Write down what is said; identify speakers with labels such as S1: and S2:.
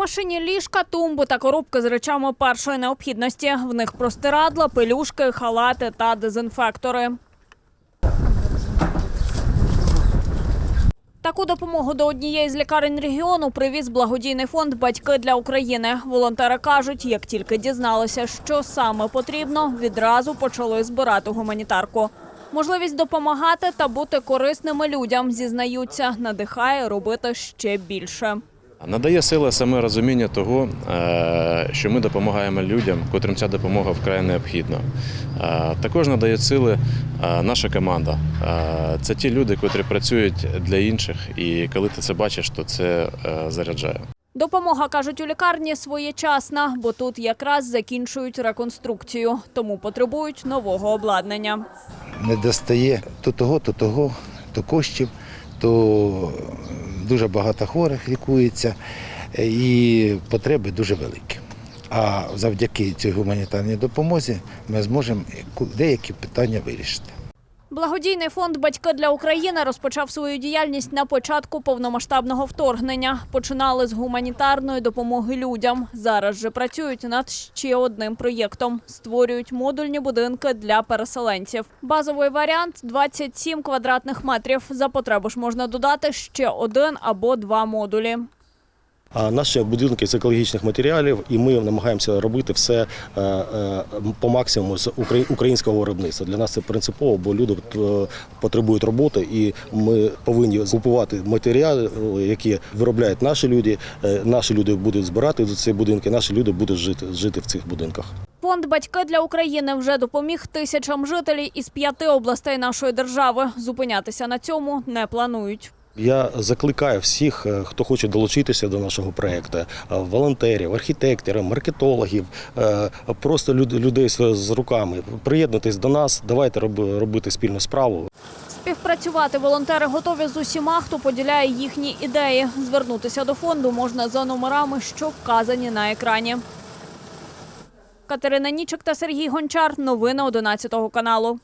S1: машині ліжка, тумби та коробки з речами першої необхідності. В них простирадла, пелюшки, халати та дезінфектори. Таку допомогу до однієї з лікарень регіону привіз благодійний фонд Батьки для України. Волонтери кажуть, як тільки дізналися, що саме потрібно, відразу почали збирати гуманітарку. Можливість допомагати та бути корисними людям, зізнаються, надихає робити ще більше.
S2: Надає сили саме розуміння того, е, що ми допомагаємо людям, котрим ця допомога вкрай необхідна. Е, Також надає сили е, наша команда. Це ті люди, котрі працюють для інших, і коли ти це бачиш, то це заряджає.
S1: Допомога, кажуть у лікарні, своєчасна, бо тут якраз закінчують реконструкцію, тому потребують нового обладнання.
S3: не достає то того, то того, то коштів, то дуже багато хворих лікується і потреби дуже великі. А завдяки цій гуманітарній допомозі ми зможемо деякі питання вирішити.
S1: Благодійний фонд Батьки для України розпочав свою діяльність на початку повномасштабного вторгнення. Починали з гуманітарної допомоги людям. Зараз же працюють над ще одним проєктом: створюють модульні будинки для переселенців. Базовий варіант 27 квадратних метрів. За потреби ж можна додати ще один або два модулі.
S4: А наші будинки з екологічних матеріалів, і ми намагаємося робити все е, е, по максимуму з укра- українського виробництва. Для нас це принципово, бо люди е, потребують роботи, і ми повинні купувати матеріали, які виробляють наші люди. Наші люди будуть збирати ці будинки, наші люди будуть жити, жити в цих будинках.
S1: Фонд Батьки для України вже допоміг тисячам жителів із п'яти областей нашої держави. Зупинятися на цьому не планують.
S4: Я закликаю всіх, е, хто хоче долучитися до нашого проекту, е, волонтерів, архітекторів, маркетологів, е, просто людей з руками. Приєднуйтесь до нас, давайте робити спільну справу.
S1: Співпрацювати волонтери готові з усіма, хто поділяє їхні ідеї. Звернутися до фонду можна за номерами, що вказані на екрані. Катерина Нічик та Сергій Гончар. Новини 11 каналу.